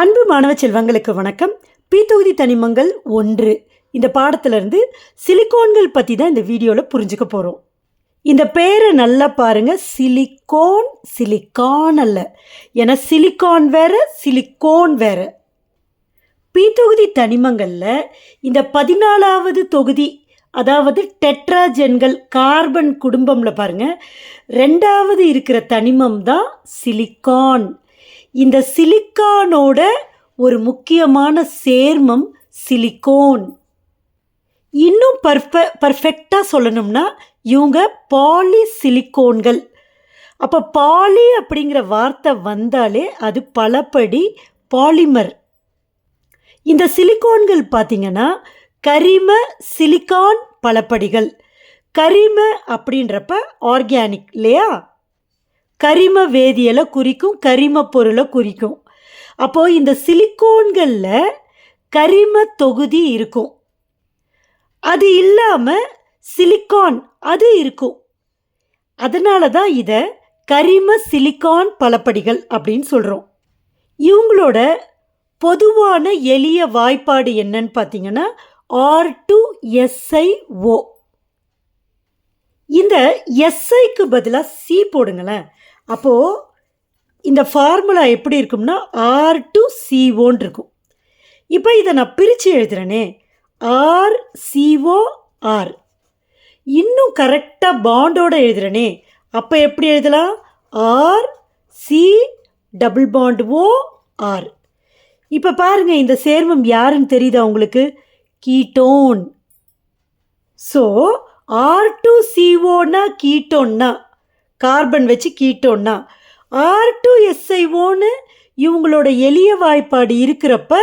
அன்பு மாணவ செல்வங்களுக்கு வணக்கம். பி தொகுதி தனிமங்கள் ஒன்று. இந்த பாடத்திலிருந்து சிலிக்கோன்கள் பற்றி தான் இந்த வீடியோவில் புரிஞ்சுக்க போகிறோம் இந்த பேரை நல்லா பாருங்க. சிலிக்கோன் சிலிக்கான் அல்ல. ஏன்னா சிலிக்கான் வேற சிலிக்கோன் வேற. பி தொகுதி தனிமங்களில் இந்த பதினாலாவது தொகுதி அதாவது டெட்ராஜென்கள் கார்பன் குடும்பம்ல பாருங்க. ரெண்டாவது இருக்கிற தனிமம் தான் சிலிக்கான். இந்த சிலிக்கானோட ஒரு முக்கியமான சேர்மம் சிலிக்கோன். இன்னும் பர்ஃபெ பர்ஃபெக்டாக சொல்லணும்னா இவங்க பாலி சிலிக்கோன்கள் அப்போ பாலி அப்படிங்கிற வார்த்தை வந்தாலே அது பலப்படி பாலிமர். இந்த சிலிக்கோன்கள் பார்த்தீங்கன்னா கரிம சிலிக்கான் பலப்படிகள் கரிம அப்படின்றப்ப ஆர்கானிக் இல்லையா? கரிம வேதியலை குறிக்கும் கரிம பொருளை குறிக்கும். அப்போது இந்த சிலிக்கோன்களில் கரிம தொகுதி இருக்கும். அது இல்லாமல் சிலிக்கான் அது இருக்கும். அதனால தான் இதை கரிம சிலிக்கான் பலப்படிகள் அப்படின்னு சொல்கிறோம் இவங்களோட பொதுவான எளிய வாய்ப்பாடு என்னன்னு பார்த்தீங்கன்னா ஆர் டு ஓ இந்த எஸ்ஐக்கு பதிலாக சி போடுங்களேன். அப்போது இந்த ஃபார்முலா எப்படி இருக்கும்னா ஆர் டு சிஓன்னு இருக்கும் இப்போ இதை நான் பிரித்து எழுதுகிறேனே ஆர் சிஓ ஆர் இன்னும் கரெக்டாக பாண்டோட எழுதுகிறேனே அப்போ எப்படி எழுதலாம்? R C double bond O R இப்போ பாருங்கள் இந்த சேர்மம் யாருன்னு தெரியுதா உங்களுக்கு? கீட்டோன். ஸோ ஆர் டு சிஓனா கீட்டோன்னா கார்பன் வச்சு கீட்டோன்னா ஆர் டு எஸ்ஐஓன்னு இவங்களோட எளிய வாய்ப்பாடு இருக்கிறப்ப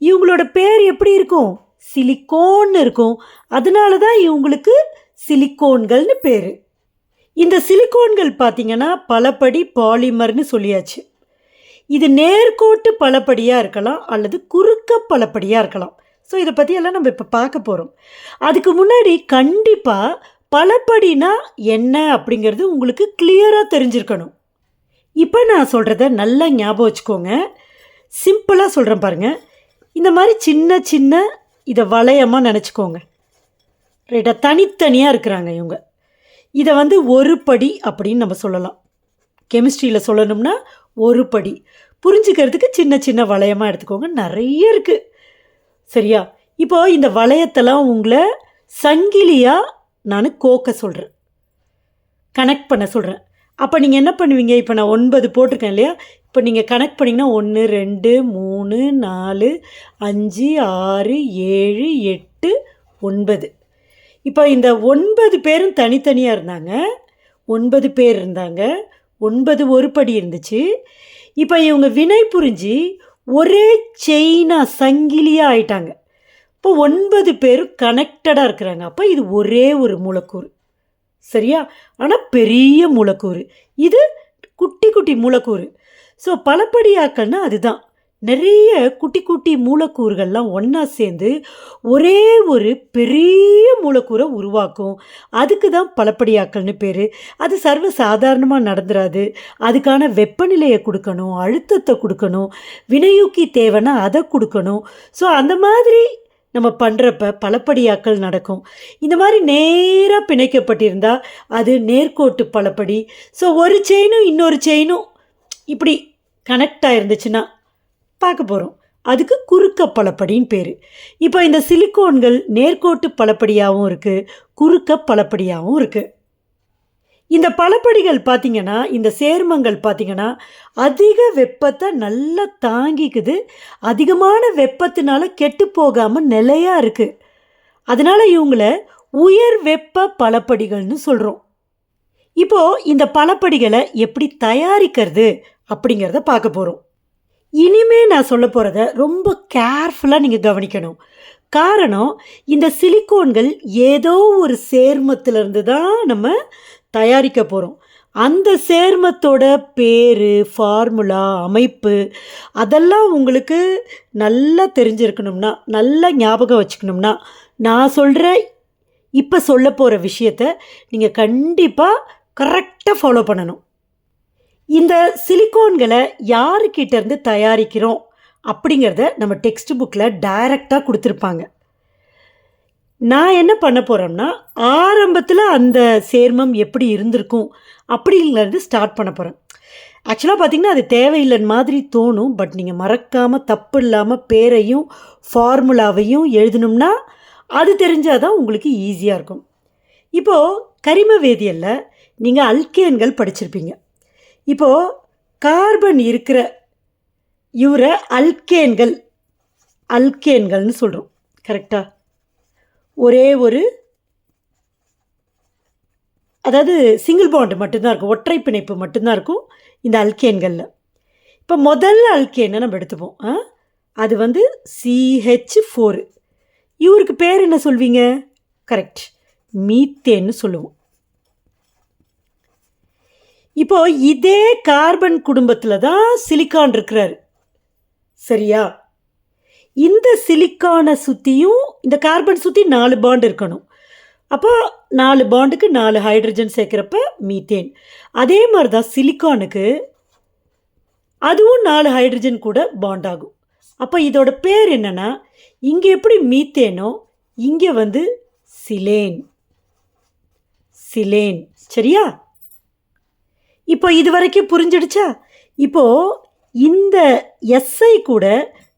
இவங்களோட பேர் எப்படி இருக்கும்? சிலிக்கோன்னு இருக்கும். அதனால தான் இவங்களுக்கு சிலிக்கோன்கள்னு பேர். இந்த சிலிக்கோன்கள் பார்த்தீங்கன்னா பலபடி பாலிமர்னு சொல்லியாச்சு. இது நேர்கோட்டு பலப்படியாக இருக்கலாம் அல்லது குறுக்க பலப்படியாக இருக்கலாம். ஸோ இதை பற்றியெல்லாம் நம்ம இப்போ பார்க்க போகிறோம் அதுக்கு முன்னாடி கண்டிப்பாக பலப்படினா என்ன அப்படிங்கிறது உங்களுக்கு கிளியராக தெரிஞ்சிருக்கணும். இப்போ நான் சொல்கிறத நல்லா ஞாபகம் வச்சுக்கோங்க. சிம்பிளாக சொல்கிறேன் பாருங்கள் இந்த மாதிரி சின்ன சின்ன இதை வளையமாக நினச்சிக்கோங்க. ரைட்டா தனித்தனியாக இருக்கிறாங்க இவங்க. இதை வந்து ஒரு படி அப்படின்னு நம்ம சொல்லலாம். கெமிஸ்ட்ரியில் சொல்லணும்னா ஒரு படி. புரிஞ்சுக்கிறதுக்கு சின்ன சின்ன வளையமாக எடுத்துக்கோங்க. நிறைய இருக்குது சரியா? இப்போ இந்த வளையத்தெல்லாம் உங்களை சங்கிலியாக நான் கோக்க சொல்கிறேன் கனெக்ட் பண்ண சொல்கிறேன் அப்போ நீங்கள் என்ன பண்ணுவீங்க? இப்போ நான் ஒன்பது போட்டிருக்கேன் இல்லையா? இப்போ நீங்கள் கனெக்ட் பண்ணிங்கன்னா ஒன்று ரெண்டு மூணு நாலு அஞ்சு ஆறு ஏழு எட்டு ஒன்பது. இப்போ இந்த ஒன்பது பேரும் தனித்தனியாக இருந்தாங்க. ஒன்பது பேர் இருந்தாங்க. ஒன்பது ஒரு படி இருந்துச்சு. இப்போ இவங்க வினை புரிஞ்சு ஒரே செயினாக சங்கிலியாக ஆயிட்டாங்க. இப்போ ஒன்பது பேரும் கனெக்டடாக இருக்கிறாங்க. அப்போ இது ஒரே ஒரு மூலக்கூறு. சரியா? ஆனால் பெரிய மூலக்கூறு. இது குட்டி குட்டி மூலக்கூறு. ஸோ பலப்படியாக்கள்னா அதுதான். நிறைய குட்டி குட்டி மூலக்கூறுகள்லாம் ஒன்றா சேர்ந்து ஒரே ஒரு பெரிய மூலக்கூறை உருவாக்கும். அதுக்கு தான் பலப்படியாக்கள்னு பேர். அது சர்வ சாதாரணமாக நடந்துராது. அதுக்கான வெப்பநிலையை கொடுக்கணும் அழுத்தத்தை கொடுக்கணும் வினையூக்கி தேவைன்னா அதை கொடுக்கணும். ஸோ அந்த மாதிரி நம்ம பண்ணுறப்ப பலப்படியாக்கள் நடக்கும். இந்த மாதிரி நேராக பிணைக்கப்பட்டிருந்தால் அது நேர்கோட்டு பலப்படி. ஸோ ஒரு செயினும் இன்னொரு செயினும் இப்படி கனெக்ட் இருந்துச்சுன்னா பார்க்க போகிறோம் அதுக்கு குறுக்க பலப்படின்னு பேர். இப்போ இந்த சிலிக்கோன்கள் நேர்கோட்டு பலப்படியாகவும் இருக்குது குறுக்க பலப்படியாகவும் இருக்குது இந்த பலப்படிகள் பார்த்திங்கன்னா இந்த சேர்மங்கள் பார்த்திங்கன்னா அதிக வெப்பத்தை நல்லா தாங்கிக்குது. அதிகமான வெப்பத்தினால கெட்டு போகாமல் நிலையாக இருக்குது அதனால் இவங்கள உயர் வெப்ப பலப்படிகள்னு சொல்கிறோம் இப்போது இந்த பலப்படிகளை எப்படி தயாரிக்கிறது அப்படிங்கிறத பார்க்க போகிறோம் இனிமே நான் சொல்ல போகிறத ரொம்ப கேர்ஃபுல்லாக நீங்கள் கவனிக்கணும். காரணம் இந்த சிலிக்கோன்கள் ஏதோ ஒரு சேர்மத்திலிருந்து தான் நம்ம தயாரிக்க போகிறோம் அந்த சேர்மத்தோட பேர் ஃபார்முலா அமைப்பு அதெல்லாம் உங்களுக்கு நல்லா தெரிஞ்சிருக்கணும்னா நல்லா ஞாபகம் வச்சுக்கணும்னா நான் சொல்கிற இப்போ சொல்ல போகிற விஷயத்த நீங்கள் கண்டிப்பாக கரெக்டாக ஃபாலோ பண்ணணும். இந்த சிலிக்கோன்களை யாருக்கிட்டேருந்து தயாரிக்கிறோம் அப்படிங்கிறத நம்ம டெக்ஸ்ட் புக்கில் டைரெக்டாக கொடுத்துருப்பாங்க. நான் என்ன பண்ண போகிறோம்னா ஆரம்பத்தில் அந்த சேர்மம் எப்படி இருந்திருக்கும் அப்படிங்கிறது ஸ்டார்ட் பண்ண போகிறேன் ஆக்சுவலாக பார்த்திங்கன்னா அது தேவையில்லைன்னு மாதிரி தோணும் பட் நீங்கள் மறக்காமல் தப்பு இல்லாமல் பேரையும் ஃபார்முலாவையும் எழுதணும்னா அது தெரிஞ்சால் தான் உங்களுக்கு ஈஸியாக இருக்கும். இப்போது கரிம வேதியியலில் நீங்கள் அல்கேன்கள் படிச்சிருப்பீங்க. இப்போது கார்பன் இருக்கிற இவரை அல்கேன்கள் அல்கேன்கள்னு சொல்கிறோம் கரெக்டாக ஒரே ஒரு அதாவது சிங்கிள் பாண்டு மட்டும்தான் இருக்கும். ஒற்றை பிணைப்பு மட்டும்தான் இருக்கும் இந்த அல்கேன்களில் இப்போ முதல் அல்கேனை நம்ம எடுத்துப்போம். ஆ? அது வந்து சிஹெச் ஃபோரு இவருக்கு பேர் என்ன சொல்வீங்க? கரெக்ட் மீத்தேன்னு சொல்லுவோம். இப்போ இதே கார்பன் குடும்பத்தில் தான் சிலிக்கான் இருக்கிறார். சரியா? இந்த சிலிக்கானை சுற்றியும் இந்த கார்பன் சுற்றி நாலு பாண்ட் இருக்கணும். அப்போ நாலு பாண்டுக்கு நாலு ஹைட்ரஜன் சேர்க்குறப்ப மீத்தேன் அதே மாதிரி தான் சிலிக்கானுக்கு அதுவும் நாலு ஹைட்ரஜன் கூட பாண்ட் ஆகும். அப்போ இதோட பேர் என்னென்னா இங்கே எப்படி மீத்தேனோ இங்கே வந்து சிலேன் சிலேன் சரியா? இப்போ இது வரைக்கும் புரிஞ்சிடுச்சா? இப்போது இந்த எஸ்ஐ கூட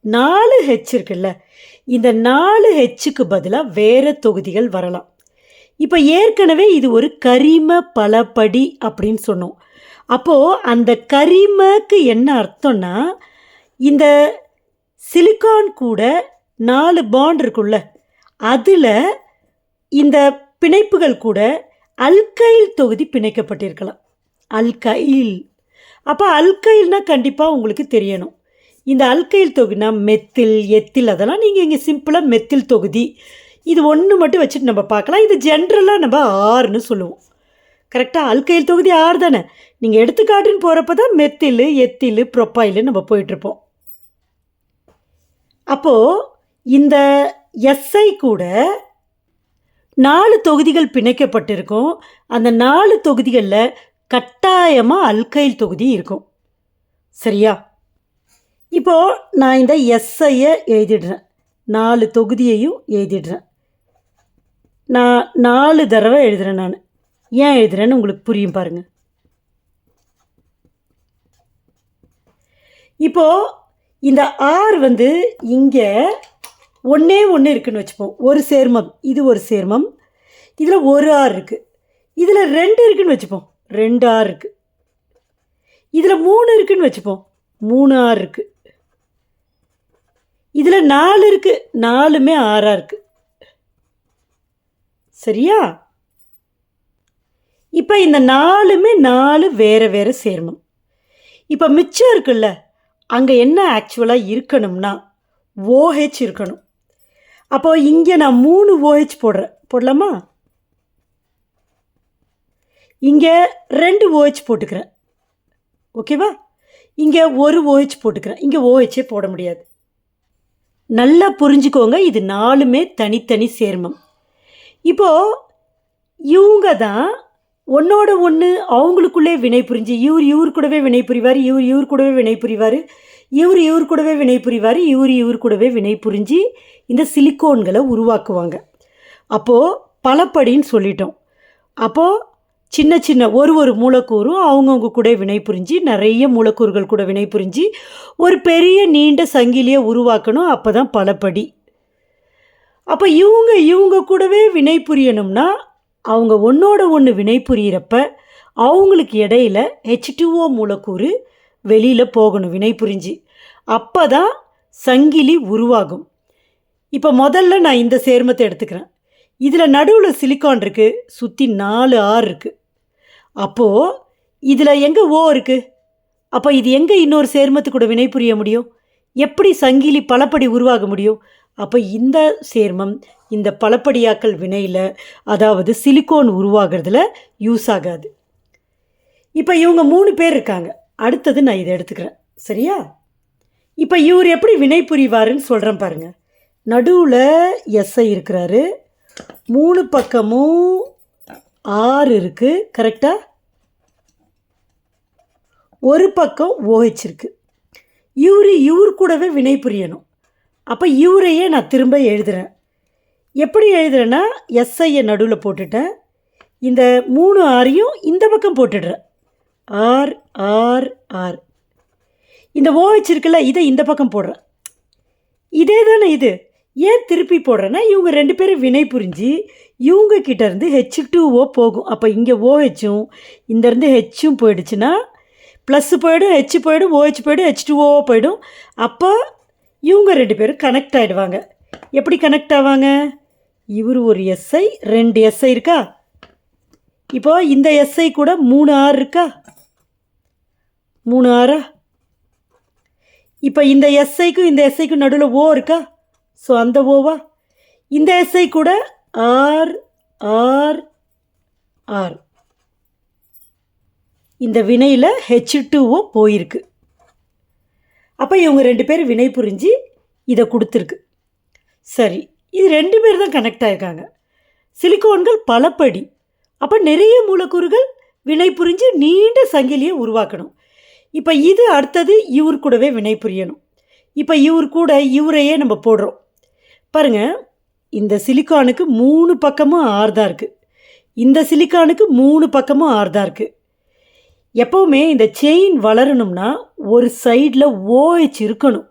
நாலு ஹெச் இருக்குல்ல. இந்த நாலு ஹெச்சுக்கு பதிலாக வேறு தொகுதிகள் வரலாம். இப்போ ஏற்கனவே இது ஒரு கரிம பலபடி அப்படின்னு சொன்னோம். அப்போது அந்த கரிமக்கு என்ன அர்த்தம்னா இந்த சிலிக்கான் கூட நாலு பாண்ட் இருக்குல்ல. அதில் இந்த பிணைப்புகள் கூட அல்கைல் தொகுதி பிணைக்கப்பட்டிருக்கலாம். அல்கைல் அப்போ அல்கைல்னால் கண்டிப்பாக உங்களுக்கு தெரியணும். இந்த அல்கைல் தொகுதினா மெத்தில் எத்தில் அதெல்லாம் நீங்கள் இங்கே சிம்பிளாக மெத்தில் தொகுதி. இது ஒன்று மட்டும் வச்சுட்டு நம்ம பார்க்கலாம். இது ஜென்ரலாக நம்ம ஆறுன்னு சொல்லுவோம். கரெக்டாக அல்கைல் தொகுதி ஆறு தானே? நீங்கள் எடுத்துக்காட்டுன்னு போகிறப்ப தான் மெத்தில் எத்தில் ப்ரொப்பைலு நம்ம போயிட்டுருப்போம். அப்போது இந்த எஸ்ஐ கூட நாலு தொகுதிகள் பிணைக்கப்பட்டிருக்கும். அந்த நாலு தொகுதிகளில் கட்டாயமாக அல்கைல் தொகுதி இருக்கும். சரியா? இப்போது நான் இந்த எஸ்ஐயை எழுதிடுறேன். நாலு தொகுதியையும் எழுதிடுறேன். நான் நாலு தடவை எழுதுறேன் நான். ஏன் எழுதுறேன்னு உங்களுக்கு புரியும் பாருங்கள் இப்போது இந்த ஆர் வந்து இங்கே ஒன்றே ஒன்று இருக்குன்னு வச்சுப்போம். ஒரு சேர்மம் இது ஒரு சேர்மம். இதில் ஒரு ஆர் இருக்குது இதில் ரெண்டு இருக்குதுன்னு வச்சுப்போம். ரெண்டு ஆர் இருக்குது இதில் மூணு இருக்குதுன்னு வச்சுப்போம். மூணு ஆர் இருக்குது இதில் நாலு இருக்குது நாலுமே ஆறாக இருக்குது சரியா? இப்போ இந்த நாலுமே நாலு வேறு வேறு சேர்மம். இப்போ மிச்சம் இருக்குல்ல அங்கே என்ன ஆக்சுவலாக இருக்கணும்னா ஓஹெச் இருக்கணும். அப்போ இங்கே நான் மூணு ஓஹெச் போடுறேன். போடலாமா? இங்கே ரெண்டு ஓஹெச் போட்டுக்கிறேன். ஓகேவா? இங்கே ஒரு ஓஹெச் போட்டுக்கிறேன். இங்கே ஓஹெச்சே போட முடியாது. நல்லா புரிஞ்சுக்கோங்க. இது நாலுமே தனித்தனி சேர்மம். இப்போது இவங்க தான் ஒன்றோட ஒன்று அவங்களுக்குள்ளே வினை புரிஞ்சு இவர் இவர் கூடவே வினை புரிவார் இவர் இவர் கூடவே வினை புரிவார் இவர் இவர் கூடவே வினை புரிவார் இவர் இவர் கூடவே வினை புரிஞ்சு இந்த சிலிக்கோன்களை உருவாக்குவாங்க. அப்போது பலப்படின்னு சொல்லிட்டோம். அப்போது சின்ன சின்ன ஒரு ஒரு மூலக்கூறும் அவங்கவுங்க கூட வினை புரிஞ்சு நிறைய மூலக்கூறுகள் கூட வினை புரிஞ்சு ஒரு பெரிய நீண்ட சங்கிலியை உருவாக்கணும். அப்போ தான் பலப்படி. அப்போ இவங்க இவங்க கூடவே வினை புரியணும்னா அவங்க ஒன்றோட ஒன்று வினை புரியிறப்ப அவங்களுக்கு இடையில ஹெச்டிஓ மூலக்கூறு வெளியில் போகணும் வினை புரிஞ்சு அப்போ தான் சங்கிலி உருவாகும். இப்போ முதல்ல நான் இந்த சேர்மத்தை எடுத்துக்கிறேன். இதில் நடுவில் சிலிக்கான் இருக்குது சுற்றி நாலு ஆறு இருக்குது அப்போது இதில் எங்கே ஓ இருக்குது அப்போ இது எங்கே இன்னொரு சேர்மத்து கூட வினை புரிய முடியும்? எப்படி சங்கிலி பலப்படி உருவாக முடியும்? அப்போ இந்த சேர்மம் இந்த பலப்படியாக்கல் வினையில் அதாவது சிலிக்கோன் உருவாகிறதுல யூஸ் ஆகாது. இப்போ இவங்க மூணு பேர் இருக்காங்க. அடுத்தது நான் இதை எடுத்துக்கிறேன். சரியா? இப்போ இவர் எப்படி வினை புரிவாருன்னு சொல்கிறேன் பாருங்கள் நடுவில் எஸ்ஐ இருக்கிறாரு. மூணு பக்கமும் ஆறு இருக்குது கரெக்டாக ஒரு பக்கம் ஓஹெச் இருக்குது இவரு இவர் கூடவே வினை புரியணும். அப்போ இவரையே நான் திரும்ப எழுதுறேன். எப்படி எழுதுறேன்னா எஸ்ஐயை நடுவில் போட்டுட்டேன். இந்த மூணு ஆரையும் இந்த பக்கம் போட்டுடுறேன். R R R. இந்த ஓஹெச் இருக்குல்ல இதை இந்த பக்கம் போடுறேன். இதே தானே இது? ஏன் திருப்பி போடுறேன்னா இவங்க ரெண்டு பேரும் வினை புரிஞ்சு இவங்க கிட்டேருந்து ஹெச் டூ ஓ போகும். அப்போ இங்கே ஓஹெச்சும் இந்த இருந்து ஹெச்சும் போயிடுச்சுன்னா ப்ளஸ்ஸு போயிடும் ஹெச் போயிடும் ஓஹெச் போயிடும் ஹெச் டூ ஓ போயிடும். அப்போ இவங்க ரெண்டு பேரும் கனெக்ட் ஆகிடுவாங்க எப்படி கனெக்ட் ஆவாங்க? இவர் ஒரு எஸ்ஐ ரெண்டு எஸ்ஐ இருக்கா? இப்போ இந்த எஸ்ஐ கூட மூணு ஆறு இருக்கா? மூணு ஆறா இப்போ இந்த எஸ்ஐக்கும் இந்த எஸ்ஐக்கும் நடுவில் ஓ இருக்கா? ஸோ அந்த ஓவா. இந்த எஸ்ஐ கூட ஆர் ஆர் ஆர் இந்த வினையில் ஹெச் டூஓ போயிருக்கு. அப்போ இவங்க ரெண்டு பேர் வினை புரிஞ்சு இதை கொடுத்துருக்கு. சரி இது ரெண்டு பேர் தான் கனெக்ட் ஆகிருக்காங்க சிலிக்கோன்கள் பலப்படி. அப்போ நிறைய மூலக்கூறுகள் வினை புரிஞ்சு நீண்ட சங்கிலியை உருவாக்கணும். இப்போ இது அடுத்தது இவர் கூடவே வினை புரியணும். இப்போ இவர் கூட இவரையே நம்ம போடுறோம். பாருங்க இந்த சிலிக்கானுக்கு மூணு பக்கமும் ஆறு தான் இருக்குது இந்த சிலிக்கானுக்கு மூணு பக்கமும் ஆறு தான் இருக்குது எப்போவுமே இந்த செயின் வளரணும்னா ஒரு சைடில் ஓஹெச் இருக்கணும்.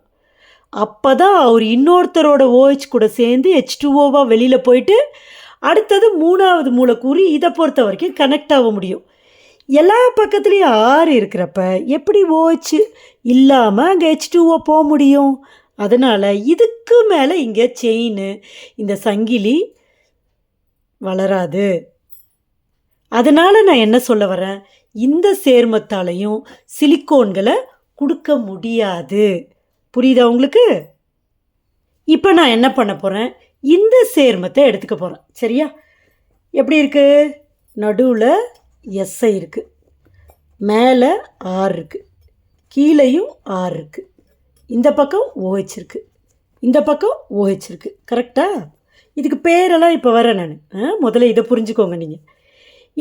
அப்போ தான் அவர் இன்னொருத்தரோட ஓஹெச் கூட சேர்ந்து ஹெச் டூஓவாக வெளியில் போயிட்டு அடுத்தது மூணாவது மூலக்கூறு இதை பொறுத்த வரைக்கும் கனெக்ட் ஆக முடியும். எல்லா பக்கத்துலேயும் ஆறு இருக்கிறப்ப எப்படி ஓஹெச் இல்லாமல் அங்கே ஹெச் டூஓ போக முடியும்? அதனால் இதுக்கு மேலே இங்கே செயின் இந்த சங்கிலி வளராது. அதனால் நான் என்ன சொல்ல வரேன்? இந்த சேர்மத்தாலையும் சிலிக்கோன்களை கொடுக்க முடியாது. புரியுதா உங்களுக்கு? இப்போ நான் என்ன பண்ண போகிறேன் இந்த சேர்மத்தை எடுத்துக்க போகிறேன் சரியா? எப்படி இருக்குது நடுவில் எஸ்ஐ இருக்குது மேலே ஆறு இருக்குது கீழேயும் ஆறு இருக்குது இந்த பக்கம் ஓஹெச் இருக்குது இந்த பக்கம் ஓஹெச் இருக்குது கரெக்டாக இதுக்கு பேரெல்லாம் இப்போ வரேன் நான். முதல்ல இதை புரிஞ்சுக்கோங்க நீங்கள்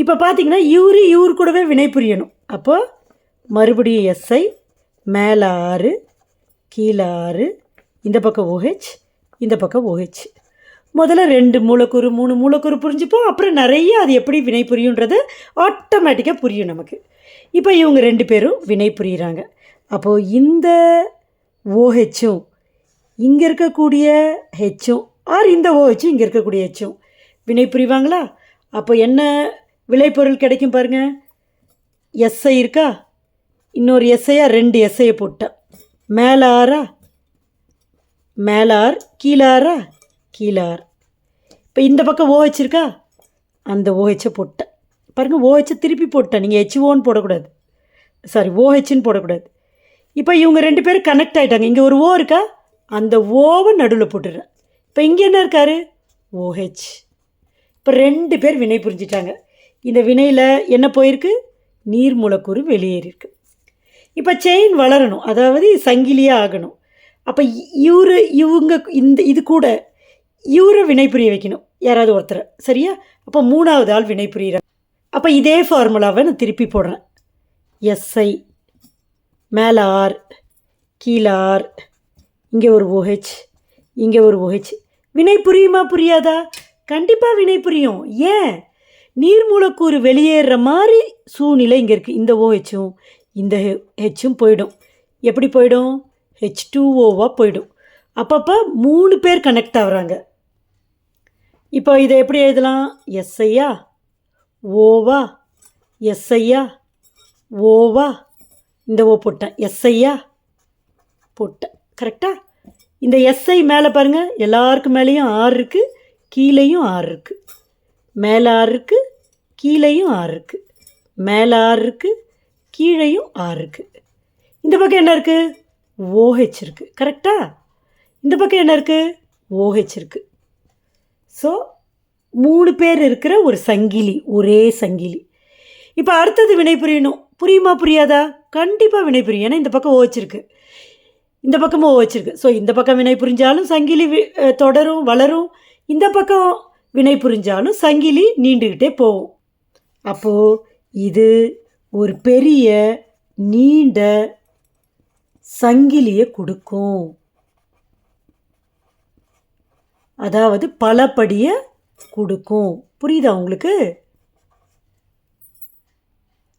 இப்போ பார்த்தீங்கன்னா இவரு இவர் கூடவே வினை புரியணும். அப்போது மறுபடியும் எஸ்ஐ மேலே ஆறு கீழே ஆறு இந்த பக்கம் ஓஹெச் இந்த பக்கம் ஓஹெச் முதல்ல ரெண்டு மூலக்கூறு மூணு மூலக்கூறு புரிஞ்சுப்போம். அப்புறம் நிறைய அது எப்படி வினை புரியுன்றது ஆட்டோமேட்டிக்காக புரியும் நமக்கு. இப்போ இவங்க ரெண்டு பேரும் வினை புரியுறாங்க. அப்போது இந்த ஓஹெச்சும் இங்கே இருக்கக்கூடிய ஹெச்சும் ஆர் இந்த ஓஹெச்சும் இங்கே இருக்கக்கூடிய ஹெச்சும் வினை புரிவாங்களா? அப்போ என்ன விளைபொருள் கிடைக்கும் பாருங்க. எஸ்ஐ இருக்கா? இன்னொரு எஸ்ஐயாக ரெண்டு எஸ்ஐயை போட்டேன் மேலே ஆறா மேலார் கீழாரா கீழார் இப்போ இந்த பக்கம் ஓஹெச் இருக்கா? அந்த ஓஹெச்சை போட்டேன் பாருங்கள் ஓஹெச்சை திருப்பி போட்டேன் நீங்கள் ஹெச்ஓன்னு போடக்கூடாது. சாரி ஓஹெச்னு போடக்கூடாது. இப்போ இவங்க ரெண்டு பேரும் கனெக்ட் ஆகிட்டாங்க இங்கே ஒரு ஓ இருக்கா? அந்த ஓவை நடுவில் போட்டுடுறேன். இப்போ இங்கே என்ன இருக்காரு? ஓஹெச். இப்போ ரெண்டு பேர் வினை புரிஞ்சிட்டாங்க. இந்த வினையில் என்ன போயிருக்கு? நீர் மூலக்கூறு வெளியேறியிருக்கு. இப்போ செயின் வளரணும். அதாவது சங்கிலியாக ஆகணும். அப்போ இவரு இவங்க இந்த இது கூட இவரை வினை புரிய வைக்கணும். யாராவது ஒருத்தரை. சரியா? அப்போ மூணாவது ஆள் வினை புரியிற அப்போ இதே ஃபார்முலாவை நான் திருப்பி போடுறேன். எஸ்ஐ மேலே ஆர் கீழே ஆர் இங்கே ஒரு ஓஹெச் இங்கே ஒரு ஓஹெச். வினை புரியுமா புரியாதா? கண்டிப்பாக வினை புரியும். ஏன்? நீர் மூலக்கூறு வெளியேறுற மாதிரி சூழ்நிலை இங்கே இருக்குது இந்த ஓஹெச்சும் இந்த ஹெச்சும் போயிடும். எப்படி போயிடும்? ஹெச் டூ ஓவாக போயிடும். அப்பப்போ மூணு பேர் கனெக்ட் ஆகுறாங்க. இப்போ இதை எப்படி எழுதலாம்? எஸ்ஐயா ஓவா எஸ்ஐயா ஓவா இந்த ஓ போட்டேன். எஸ்ஐயா போட்டேன். கரெக்டாக இந்த எஸ்ஐ மேலே பாருங்கள் எல்லாருக்கும் மேலேயும் ஆறு இருக்குது கீழேயும் ஆறு இருக்குது மேலே ஆறு இருக்குது கீழேயும் ஆறு இருக்குது மேலே ஆறு இருக்குது கீழேயும் ஆறு இருக்குது இந்த பக்கம் என்ன இருக்குது ஓஹெச் இருக்குது கரெக்டாக இந்த பக்கம் என்ன இருக்குது ஓஹெச் இருக்குது ஸோ மூணு பேர் இருக்கிற ஒரு சங்கிலி ஒரே சங்கிலி. இப்போ அடுத்தது வினை புரியணும் புரியுமா புரியாதா? கண்டிப்பாக வினை புரியும். ஏன்னா இந்த பக்கம் ஓச்சிருக்கு இந்த பக்கமும் ஓச்சிருக்கு ஸோ இந்த பக்கம் வினை புரிஞ்சாலும் சங்கிலி வி- தொடரும் வளரும். இந்த பக்கம் வினை புரிஞ்சாலும் சங்கிலி நீண்டுக்கிட்டே போகும். அப்போது இது ஒரு பெரிய நீண்ட சங்கிலியை கொடுக்கும். அதாவது பலபடியை கொடுக்கும். புரியுதா உங்களுக்கு?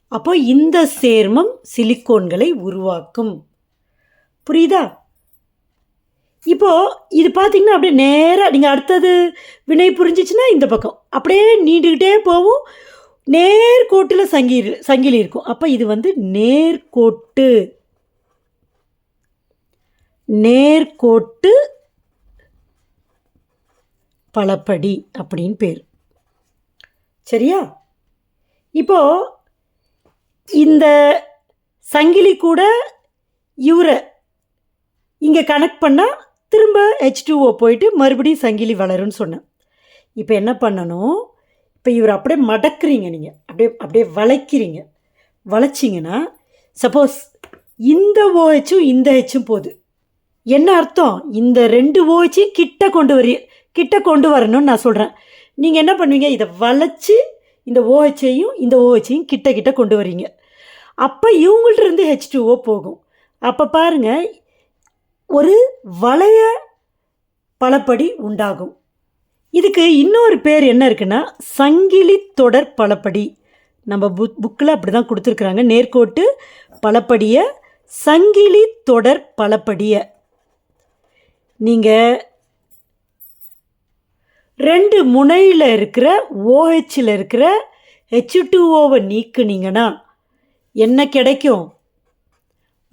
அப்போ இந்த சேர்மம் சிலிக்கோன்களை உருவாக்கும். புரியுதா? இப்போ இது பார்த்தீங்கன்னா அப்படியே நேராக நீங்கள் அடுத்தது வினை புரிஞ்சிச்சுன்னா இந்த பக்கம். அப்படியே நீண்டுக்கிட்டே போகும் நேர்கோட்டில் சங்கி சங்கிலி இருக்கும். அப்போ இது வந்து நேர்கோட்டு. நேர்கோட்டு பலப்படி அப்படின்னு பேர். சரியா? இப்போது இந்த சங்கிலி கூட இவரை இங்கே கனெக்ட் பண்ணால் திரும்ப ஹெச் டூஓ போயிட்டு மறுபடியும் சங்கிலி வளரும்னு சொன்னேன். இப்போ என்ன பண்ணணும்? இப்போ இவர் அப்படியே மடக்குறீங்க நீங்கள் அப்படியே அப்படியே வளைக்கிறீங்க. வளைச்சிங்கன்னா சப்போஸ் இந்த ஓஹெச்சும் இந்த ஹெச்சும் போகுது. என்ன அர்த்தம்? இந்த ரெண்டு ஓஹெச்சும் கிட்ட கொண்டு வரி கிட்ட கொண்டு வரணும்னு நான் சொல்கிறேன் நீங்கள் என்ன பண்ணுவீங்க? இதை வளைச்சி இந்த ஓஹெச்சையும் இந்த ஓஹெச்சையும் கிட்ட கிட்ட கொண்டு வரீங்க. அப்போ இவங்கள்ட்ட இருந்து ஹெச் டூஓ போகும். அப்போ பாருங்கள் ஒரு வளைய பலப்படி உண்டாகும். இதுக்கு இன்னொரு பேர் என்ன இருக்குன்னா சங்கிலி தொடர் பலப்படி நம்ம புக் புக்கில் அப்படி தான் கொடுத்துருக்குறாங்க. நேர்கோட்டு பலப்படியை சங்கிலி தொடர் பலப்படியை நீங்கள் ரெண்டு முனையில் இருக்கிற ஓஹெச்சில் இருக்கிற ஹெச் டூஓவை நீக்குனீங்கன்னா என்ன கிடைக்கும்?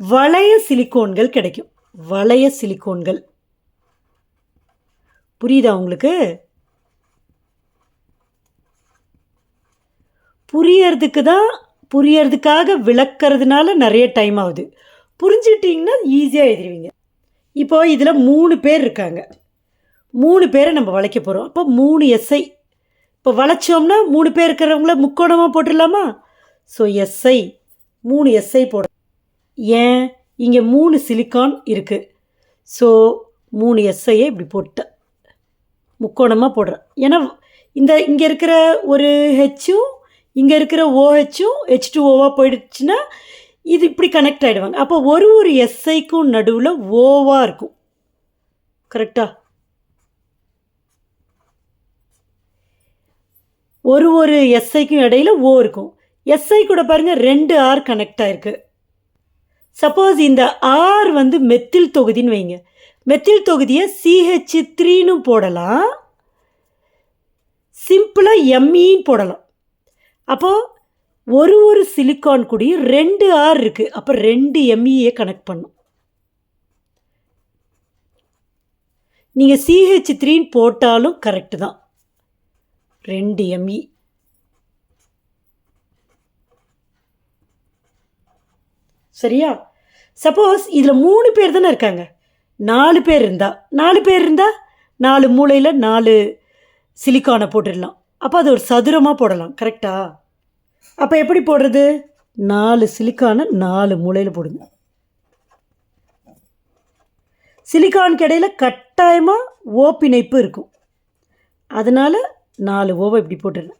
வளைய சிலிக்கோன்கள் கிடைக்கும். வளைய சிலிக்கோன்கள். புரியுதா உங்களுக்கு? புரியறதுக்கு தான் புரியறதுக்காக விளக்கறதுனால நிறைய டைம் ஆகுது. புரிஞ்சிட்டிங்கன்னா ஈஸியாக எழுதிடுவீங்க இப்போ இதில் மூணு பேர் இருக்காங்க. மூணு பேரை நம்ம வளைக்க போகிறோம் அப்போ மூணு எஸ்ஐ இப்போ வளைச்சோம்னா மூணு பேர் இருக்கிறவங்கள முக்கோணமாக போட்டுடலாமா? ஸோ எஸ்ஐ மூணு எஸ்ஐ போட ஏன்? இங்கே மூணு சிலிக்கான் இருக்குது ஸோ மூணு எஸ்ஐயை இப்படி போட்டேன் முக்கோணமாக போடுறேன். ஏன்னா இந்த இங்கே இருக்கிற ஒரு ஹெச்சும் இங்கே இருக்கிற ஓஹெச்சும் ஹெச் டூ ஓவாக போயிடுச்சுன்னா இது இப்படி கனெக்ட் ஆகிடுவாங்க அப்போ ஒரு ஒரு எஸ்ஐக்கும் நடுவில் ஓவாக இருக்கும். கரெக்டா ஒரு ஒரு எஸ்ஐக்கும் இடையில ஓ இருக்கும். எஸ்ஐ கூட பாருங்கள் ரெண்டு ஆர் கனெக்ட் ஆயிருக்கு. சப்போஸ் இந்த ஆர் வந்து மெத்தில் தொகுதின்னு வைங்க. மெத்தில் தொகுதியை சிஹெச் த்ரீன்னு போடலாம். சிம்பிளாக எம்இன்னு போடலாம். அப்போது ஒரு ஒரு சிலிக்கான் கூடயும் ரெண்டு ஆர் இருக்குது அப்போ ரெண்டு எம்இயை கனெக்ட் பண்ணும். நீங்கள் சிஹெச் த்ரீன்னு போட்டாலும் கரெக்டு தான். ரெண்டு எம்இ சரியா? சப்போஸ் இதில் மூணு பேர் தானே இருக்காங்க. நாலு பேர் இருந்தால் நாலு பேர் இருந்தால் நாலு மூலையில் நாலு சிலிக்கானை போட்டுடலாம். அப்போ அது ஒரு சதுரமாக போடலாம் கரெக்டா அப்போ எப்படி போடுறது? நாலு சிலிக்கானை நாலு மூலையில் போடுங்க. சிலிக்கானுக்கு இடையில் கட்டாயமாக ஓ பிணைப்பு இருக்கும். அதனால் நாலு ஓவை இப்படி போட்டுருங்க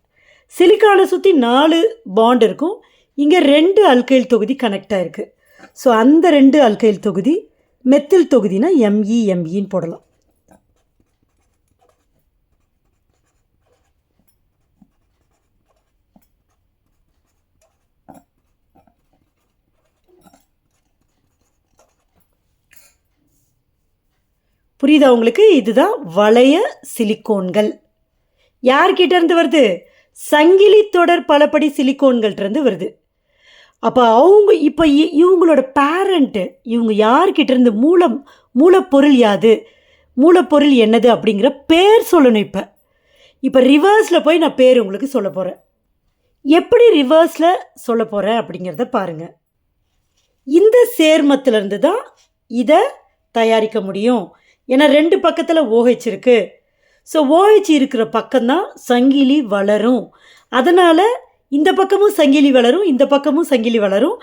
சிலிக்கானை சுற்றி நாலு பாண்ட் இருக்கும். இங்கே ரெண்டு அல்கைல் தொகுதி கனெக்ட் ஆகிருக்கு ஸோ அந்த ரெண்டு அல்கைல் தொகுதி மெத்தில் தொகுதினா எம்இ எம்இன்னு போடலாம். புரியுதா உங்களுக்கு? இதுதான் வளைய சிலிக்கோன்கள். யார்கிட்ட இருந்து வருது? சங்கிலி தொடர் பலபடி சிலிக்கோன்கள்ட்ட வருது. அப்போ அவங்க இப்போ இவங்களோட பேரண்ட்டு இவங்க யார்கிட்ட இருந்து மூலம் மூலப்பொருள் யாது? மூலப்பொருள் என்னது அப்படிங்கிற பேர் சொல்லணும் இப்போ. இப்போ ரிவர்ஸில் போய் நான் பேர் உங்களுக்கு சொல்ல போகிறேன் எப்படி ரிவர்ஸில் சொல்ல போகிறேன் அப்படிங்கிறத பாருங்கள் இந்த சேர்மத்திலேருந்து தான் இதை தயாரிக்க முடியும். ஏன்னா ரெண்டு பக்கத்தில் ஓஹெச் இருக்குது ஸோ ஓஹெச் இருக்கிற பக்கம்தான் சங்கிலி வளரும். அதனால் இந்த பக்கமும் சங்கிலி வளரும் இந்த பக்கமும் சங்கிலி வளரும்.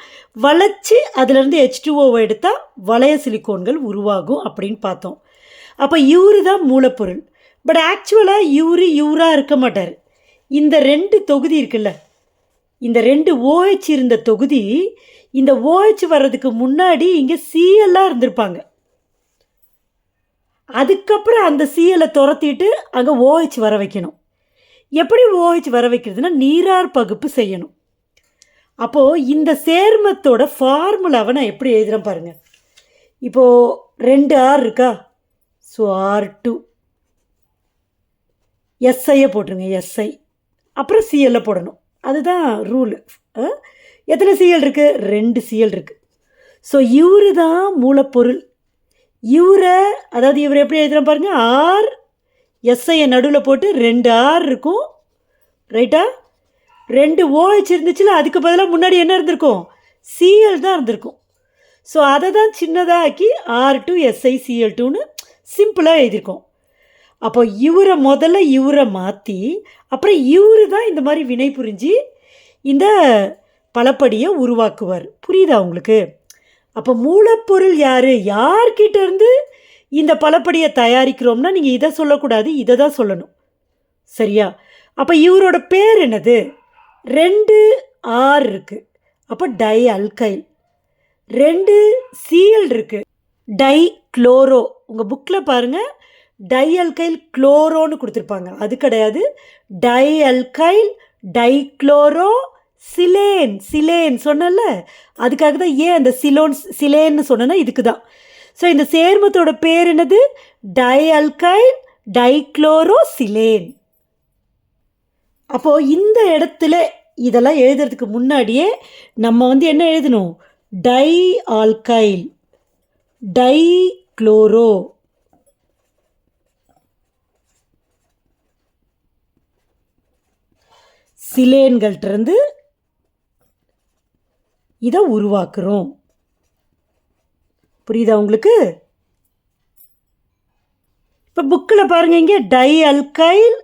வளைச்சி அதுலேருந்து ஹெச் டூஓவை எடுத்தால் வளைய சிலிக்கோன்கள் உருவாகும் அப்படின்னு பார்த்தோம். அப்போ இவரு தான் மூலப்பொருள். பட் ஆக்சுவலாக இவரு இவராக இருக்க மாட்டார். இந்த ரெண்டு தொகுதி இருக்குல்ல இந்த ரெண்டு ஓஹெச் இருந்த தொகுதி இந்த ஓஹெச் வர்றதுக்கு முன்னாடி இங்கே சிஎல்லாக இருந்திருப்பாங்க. அதுக்கப்புறம் அந்த சிஎலை துரத்திட்டு அங்கே ஓஹெச் வர வைக்கணும். எப்படி ஓஹெச் வர வைக்கிறதுனா நீரார் பகுப்பு செய்யணும். அப்போது இந்த சேர்மத்தோட ஃபார்முலாவை நான் எப்படி எழுதுகிறேன் பாருங்கள் இப்போது ரெண்டு ஆர் இருக்கா? So R two. எஸ்ஐயை போட்டுருங்க எஸ்ஐ அப்புறம் சிஎல்ல போடணும். அதுதான் ரூல். எத்தனை சிஎல் இருக்குது ரெண்டு சிஎல் இருக்குது ஸோ இவரு தான் மூலப்பொருள். இவரை அதாவது இவர் எப்படி எழுதுகிறேன் பாருங்கள் ஆர் எஸ்ஐயை நடுவில் போட்டு ரெண்டு ஆர் இருக்கும். ரைட்டா ரெண்டு ஓஹெச் இருந்துச்சுல அதுக்கு பதிலாக முன்னாடி என்ன இருந்திருக்கும்? சிஎல் தான் இருந்திருக்கும். ஸோ அதை தான் சின்னதாக ஆக்கி ஆர் டூ எஸ்ஐ சிஎல் டூன்னு சிம்பிளாக எழுதியிருக்கோம். அப்போ இவரை முதல்ல இவரை மாற்றி அப்புறம் இவரு தான் இந்த மாதிரி வினை புரிஞ்சு இந்த பலப்படியை உருவாக்குவார். புரியுதா உங்களுக்கு? அப்போ மூலப்பொருள் யார்? யார்கிட்டேருந்து இருந்து இந்த பலப்படியை தயாரிக்கிறோம்னா நீங்கள் இதை சொல்லக்கூடாது இதை தான் சொல்லணும். சரியா? அப்போ இவரோட பேர் என்னது? ரெண்டு ஆர் இருக்குது அப்போ டை அல்கைல் ரெண்டு சிஎல் இருக்குது டை குளோரோ உங்கள் புக்கில் பாருங்கள் டை அல்கைல் குளோரோன்னு கொடுத்துருப்பாங்க. அது கிடையாது. Di alkyl di chloro silane. Silane சொன்னல அதுக்காக தான் ஏன் அந்த சிலோன் சிலேன்னு சொன்னேன்னா இதுக்கு தான். ஸோ இந்த சேர்மத்தோட பேர் என்னது? டை அல்கைல் டைக்ளோரோ சிலேன் அப்போது இந்த இடத்துல இதெல்லாம் எழுதுறதுக்கு முன்னாடியே நம்ம வந்து என்ன எழுதணும்? டை ஆல்கைல் டை குளோரோ சிலேன்கள்ட்டிருந்து இதை உருவாக்குறோம். புரியுதா உங்களுக்கு? இப்போ புக்கில் பாருங்கள் இங்கே டை அல்கைல்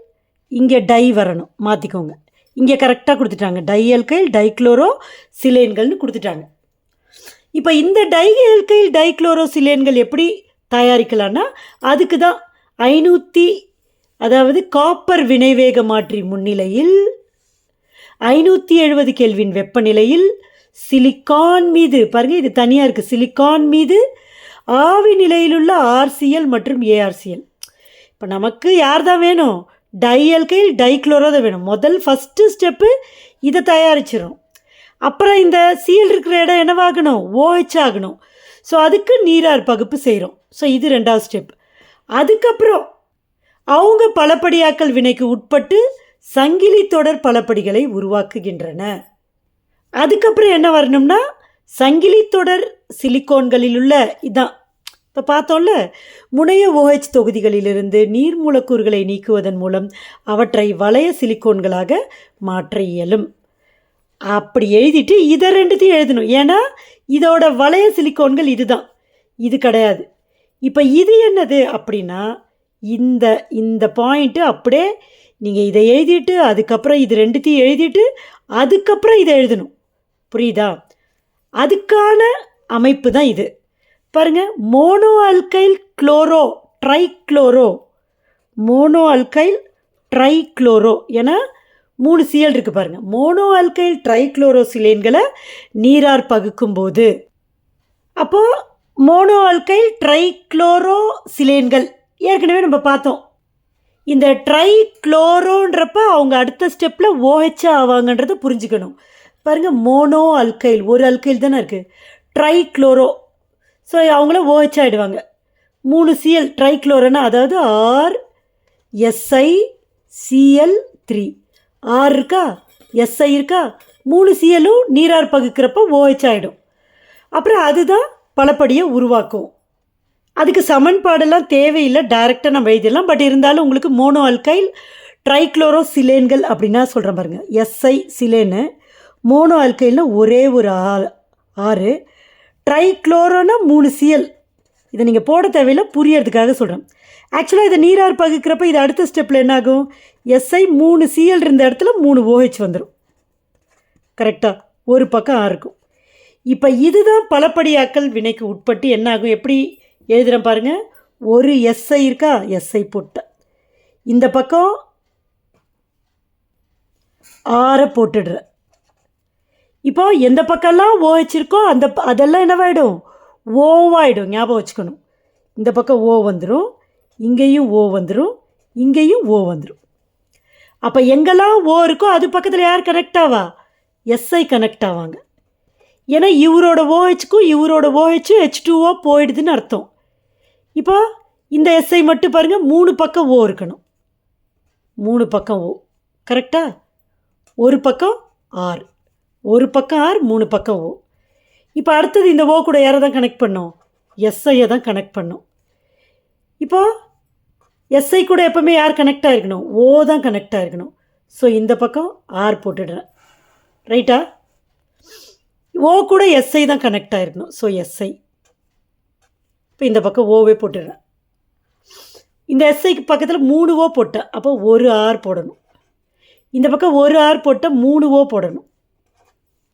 இங்கே டை வரணும். மாற்றிக்கோங்க இங்கே கரெக்டாக கொடுத்துட்டாங்க. டை அல்கைல் டைக்ளோரோ சிலேன்கள்னு கொடுத்துட்டாங்க. இப்போ இந்த டை அல்கைல் டைக்ளோரோ சிலேன்கள் எப்படி தயாரிக்கலான்னா அதுக்கு தான் ஐநூற்றி அதாவது காப்பர் வினைவேக மாற்றி முன்னிலையில் ஐநூற்றி எழுபது கெல்வின் வெப்பநிலையில் சிலிக்கான் மீது. பாருங்கள் இது தனியாக இருக்குது சிலிக்கான் மீது ஆவி நிலையிலுள்ள ஆர்சிஎல் மற்றும் ஏஆர்சிஎல். இப்போ நமக்கு யார் தான் வேணும்? டைஎல்கைல் டைக்ளோரோ தான் வேணும். முதல் ஃபஸ்ட்டு ஸ்டெப்பு இதை தயாரிச்சிடும் அப்புறம் இந்த சீல் இருக்கிற இடம் என்னவாகணும்? ஓஹெச் ஆகணும். ஸோ அதுக்கு நீரார் பகுப்பு செய்கிறோம். ஸோ இது ரெண்டாவது ஸ்டெப் அதுக்கப்புறம் அவங்க பலப்படியாக்கல் வினைக்கு உட்பட்டு சங்கிலி தொடர் பலப்படிகளை உருவாக்குகின்றன. அதுக்கப்புறம் என்ன வரணும்னா சங்கிலி தொடர் சிலிக்கோன்களில் உள்ள இதான் இப்போ பார்த்தோம்ல முனைய ஓஹெச் தொகுதிகளிலிருந்து நீர் மூலக்கூறுகளை நீக்குவதன் மூலம் அவற்றை வளைய சிலிக்கோன்களாக மாற்ற இயலும். அப்படி எழுதிட்டு இதை ரெண்டுத்தையும் எழுதணும். ஏன்னா இதோட வளைய சிலிக்கோன்கள் இதுதான். இது கிடையாது. இப்போ இது என்னது அப்படின்னா இந்த இந்த பாயிண்ட்டு அப்படியே நீங்கள் இதை எழுதிட்டு அதுக்கப்புறம் இது ரெண்டுத்தையும் எழுதிட்டு அதுக்கப்புறம் இதை எழுதணும். புரியுதா? அதுக்கான அமைப்பு தான் இது. பாருங்க mono alkyl chloro trichloro. Mono alkyl trichloro என மூணு சிஎல் இருக்குது பாருங்கள் மோனோ அல்கைல் ட்ரைக்ளோரோ சிலேன்களை நீரார் பகுக்கும்போது. அப்போது மோனோ அல்கைல் ட்ரைக்ளோரோ சிலேன்கள் ஏற்கனவே நம்ம பார்த்தோம். இந்த ட்ரை குளோரோன்றப்ப அவங்க அடுத்த ஸ்டெப்பில் ஓஹெச்ஆ ஆவாங்கன்றதை புரிஞ்சுக்கணும். பாருங்கள் மோனோ அல்கைல் ஒரு அல்கைல் தானே இருக்குது ட்ரை குளோரோ ஸோ அவங்கள ஓஹெச் ஆகிடுவாங்க மூணு சிஎல் ட்ரை குளோரோனா அதாவது R Si CL three R இருக்கா? எஸ்ஐ இருக்கா? மூணு சிஎல்லும் நீரார் பகுக்கிறப்ப ஓஹெச் ஆகிடும் அப்புறம் அதுதான் பலப்படியை உருவாக்கும். அதுக்கு சமன்பாடெல்லாம் தேவையில்லை டைரெக்டாக நம்ம எழுதிடலாம். பட் இருந்தாலும் உங்களுக்கு மோனோ அல்கைல் ட்ரைக்ளோரோ சிலேன்கள் அப்படின்னா சொல்கிறேன் பாருங்கள் எஸ்ஐ சிலேன்னு மோனோ அல்கைல்னா ஒரே ஒரு ஆ ஆறு. ட்ரைக்ளோரோனா மூணு சிஎல் இதை நீங்கள் போட தேவையில்லை புரியறதுக்காக சொல்கிறேன் ஆக்சுவலாக இதை நீரார் பகுக்கிறப்ப இது அடுத்த ஸ்டெப்பில் என்னாகும்? எஸ்ஐ மூணு சிஎல் இருந்த இடத்துல மூணு ஓஹெச் வந்துடும் கரெக்டாக ஒரு பக்கம் ஆறுக்கும் இருக்கும். இப்போ இதுதான் பலப்படியாக்கல் வினைக்கு உட்பட்டு என்னாகும்? எப்படி எழுதுகிறேன் பாருங்கள் ஒரு எஸ்ஐ இருக்கா? எஸ்ஐ போட்ட. இந்த பக்கம் ஆறை போட்டுடுறேன். இப்போ எந்த பக்கம்லாம் ஓ இருக்கோ அந்த ப- அதெல்லாம் என்னவாயிடும்? ஓவாயிடும். ஞாபகம் வச்சுக்கணும். இந்த பக்கம் ஓ வந்துடும் இங்கேயும் ஓ வந்துடும் இங்கேயும் ஓ வந்துடும் அப்போ எங்கெல்லாம் ஓ இருக்கோ அது பக்கத்தில் யார் கனெக்ட் ஆவா? எஸ்ஐ கனெக்ட் ஆவாங்க. ஏன்னா இவரோட ஓஹெச்சுக்கும் இவரோட ஓஹெச்சும் ஹெச் டூஓ போயிடுதுன்னு அர்த்தம். இப்போ இந்த எஸ்ஐ மட்டும் பாருங்கள் மூணு பக்கம் ஓ இருக்கணும். மூணு பக்கம் ஓ. கரெக்டாக ஒரு பக்கம் ஆறு. ஒரு பக்கம் ஆர் மூணு பக்கம் ஓ. இப்போ அடுத்தது இந்த ஓ கூட யாரை தான் கனெக்ட் பண்ணோம்? எஸ்ஐயை தான் கனெக்ட் பண்ணோம். இப்போ எஸ்ஐ கூட எப்போவுமே யார் கனெக்ட் ஆகிருக்கணும் ஓ தான் கனெக்ட் ஆகிருக்கணும் ஸோ இந்த பக்கம் ஆர் போட்டுடுறேன். ரைட்டா ஓ கூட எஸ்ஐ தான் கனெக்ட் ஆகிருக்கணும் ஸோ எஸ்ஐ இப்போ இந்த பக்கம் ஓவே போட்டுடுறேன். இந்த எஸ்ஐக்கு பக்கத்தில் மூணு ஓ போட்டேன். அப்போ ஒரு ஆர் போடணும். இந்த பக்கம் ஒரு ஆர் போட்டால் மூணு ஓ போடணும்.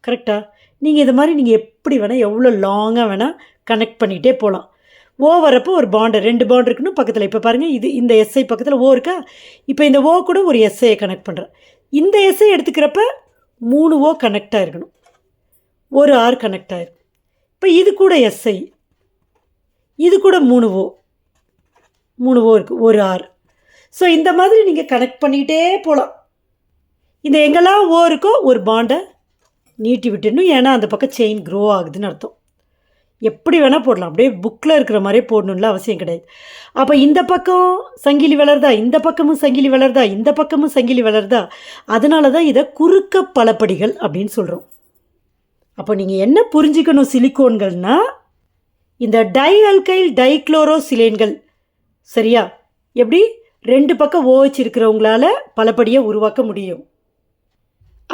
கரெக்டாக நீங்கள் இது மாதிரி நீங்கள் எப்படி வேணால் எவ்வளோ லாங்காக வேணால் கனெக்ட் பண்ணிகிட்டே போகலாம் ஓ வரப்போ ஒரு பாண்டு ரெண்டு பாண்ட் இருக்குன்னு பக்கத்தில். இப்போ பாருங்கள் இது இந்த எஸ்ஐ பக்கத்தில் ஓ இருக்கா? இப்போ இந்த ஓ கூட ஒரு எஸ்ஐயை கனெக்ட் பண்ணுறேன் இந்த எஸ்ஐ எடுத்துக்கிறப்ப மூணு ஓ கனெக்ட் ஆகிருக்கணும் ஒரு ஆர் கனெக்ட் ஆகிருக்கும் இப்போ இது கூட எஸ்ஐ இது கூட மூணு ஓ மூணு ஓ இருக்குது ஒரு ஆர் ஸோ இந்த மாதிரி நீங்கள் கனெக்ட் பண்ணிக்கிட்டே போகலாம் இந்த எங்கெல்லாம் ஓ இருக்கோ ஒரு பாண்டை நீட்டி விட்டுடணும். ஏன்னா அந்த பக்கம் செயின் க்ரோ ஆகுதுன்னு அர்த்தம். எப்படி வேணால் போடலாம். அப்படியே புக்கில் இருக்கிற மாதிரியே போடணும்ல அவசியம் கிடையாது. அப்போ இந்த பக்கம் சங்கிலி வளருதா? இந்த பக்கமும் சங்கிலி வளருதா? இந்த பக்கமும் சங்கிலி வளருதா? அதனால தான் இதை குறுக்க பலப்படிகள் அப்படின்னு சொல்கிறோம் அப்போ நீங்கள் என்ன புரிஞ்சுக்கணும் சிலிக்கோன்கள்னா இந்த டை அல்கைல் டைக்ளோரோ சிலேன்கள் சரியா? எப்படி? ரெண்டு பக்கம் ஓஹெச் இருக்கிறவங்களால உருவாக்க முடியும்.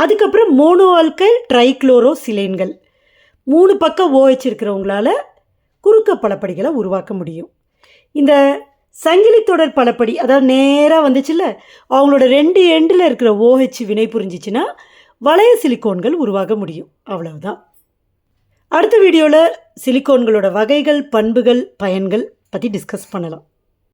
அதுக்கப்புறம் மோனோ ஆல்கைல் ட்ரைக்ளோரோ சிலேன்கள் மூணு பக்கம் ஓஹெச் இருக்கிறவங்களால குறுக்க பலப்படிகளை உருவாக்க முடியும். இந்த சங்கிலி தொடர் பலப்படி அதாவது நேராக வந்துச்சுல்ல அவங்களோட ரெண்டு எண்டில் இருக்கிற ஓஹெச் வினை புரிஞ்சிச்சுன்னா வளைய சிலிக்கோன்கள் உருவாக முடியும். அவ்வளவுதான். அடுத்த வீடியோவில் சிலிக்கோன்களோட வகைகள் பண்புகள் பயன்கள் பற்றி டிஸ்கஸ் பண்ணலாம்.